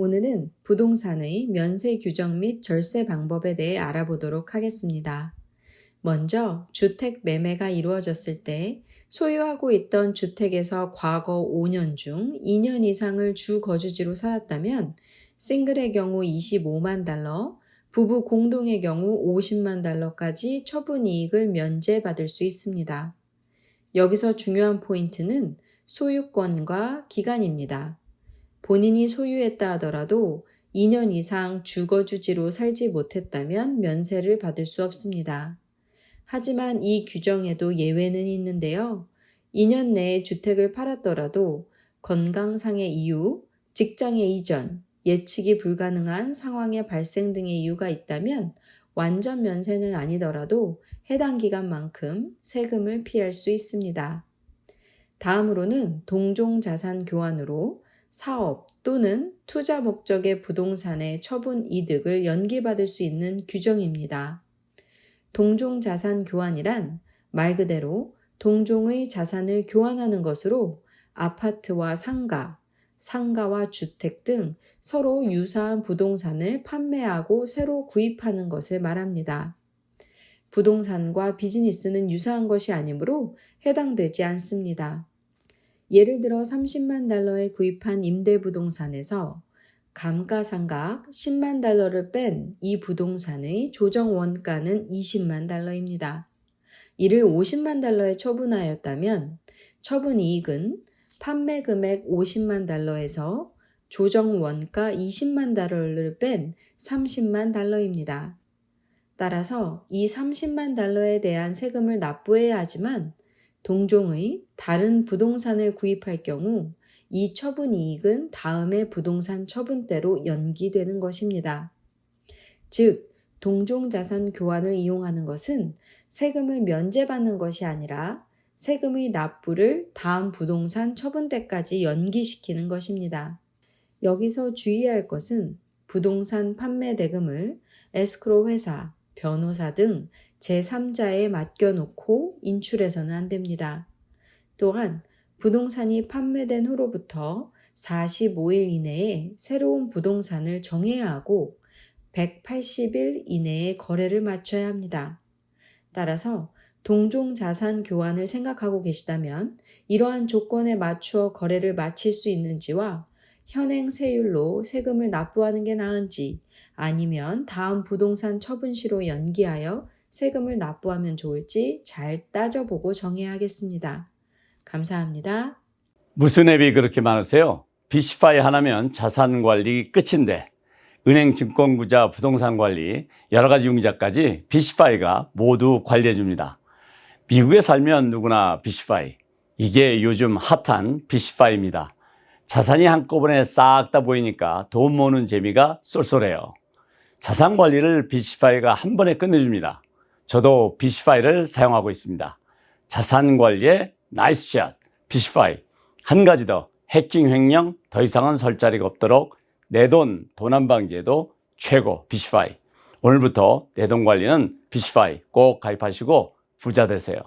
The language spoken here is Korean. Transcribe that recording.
오늘은 부동산의 면세 규정 및 절세 방법에 대해 알아보도록 하겠습니다. 먼저 주택 매매가 이루어졌을 때 소유하고 있던 주택에서 과거 5년 중 2년 이상을 주 거주지로 살았다면 싱글의 경우 25만 달러, 부부 공동의 경우 50만 달러까지 처분 이익을 면제받을 수 있습니다. 여기서 중요한 포인트는 소유권과 기간입니다. 본인이 소유했다 하더라도 2년 이상 주거주지로 살지 못했다면 면세를 받을 수 없습니다. 하지만 이 규정에도 예외는 있는데요. 2년 내에 주택을 팔았더라도 건강상의 이유, 직장의 이전, 예측이 불가능한 상황의 발생 등의 이유가 있다면 완전 면세는 아니더라도 해당 기간만큼 세금을 피할 수 있습니다. 다음으로는 동종 자산 교환으로 사업 또는 투자 목적의 부동산의 처분 이득을 연기받을 수 있는 규정입니다. 동종 자산 교환이란 말 그대로 동종의 자산을 교환하는 것으로 아파트와 상가, 상가와 주택 등 서로 유사한 부동산을 판매하고 새로 구입하는 것을 말합니다. 부동산과 비즈니스는 유사한 것이 아니므로 해당되지 않습니다. 예를 들어 30만 달러에 구입한 임대 부동산에서 감가상각 10만 달러를 뺀 이 부동산의 조정 원가는 20만 달러입니다. 이를 50만 달러에 처분하였다면 처분 이익은 판매 금액 50만 달러에서 조정 원가 20만 달러를 뺀 30만 달러입니다. 따라서 이 30만 달러에 대한 세금을 납부해야 하지만 동종의 다른 부동산을 구입할 경우 이 처분 이익은 다음의 부동산 처분대로 연기되는 것입니다. 즉, 동종 자산 교환을 이용하는 것은 세금을 면제받는 것이 아니라 세금의 납부를 다음 부동산 처분 때까지 연기시키는 것입니다. 여기서 주의할 것은 부동산 판매 대금을 에스크로 회사, 변호사 등 제3자에 맡겨놓고 인출해서는 안 됩니다. 또한 부동산이 판매된 후로부터 45일 이내에 새로운 부동산을 정해야 하고 180일 이내에 거래를 마쳐야 합니다. 따라서 동종 자산 교환을 생각하고 계시다면 이러한 조건에 맞추어 거래를 마칠 수 있는지와 현행 세율로 세금을 납부하는 게 나은지 아니면 다음 부동산 처분 시로 연기하여 세금을 납부하면 좋을지 잘 따져보고 정해야 하겠습니다. 감사합니다. 무슨 앱이 그렇게 많으세요? 비시파이 하나면 자산 관리 끝인데 은행, 증권구자, 부동산 관리, 여러 가지 융자까지 비시파이가 모두 관리해 줍니다. 미국에 살면 누구나 비시파이. 이게 요즘 핫한 비시파이입니다. 자산이 한꺼번에 싹 다 보이니까 돈 모으는 재미가 쏠쏠해요. 자산 관리를 비시파이가 한 번에 끝내줍니다. 저도 비시파이를 사용하고 있습니다. 자산 관리의 나이스 샷, 비시파이. 한 가지 더, 해킹 횡령 더 이상은 설 자리가 없도록 내 돈 도난 방지에도 최고 비시파이. 오늘부터 내 돈 관리는 비시파이 꼭 가입하시고 부자 되세요.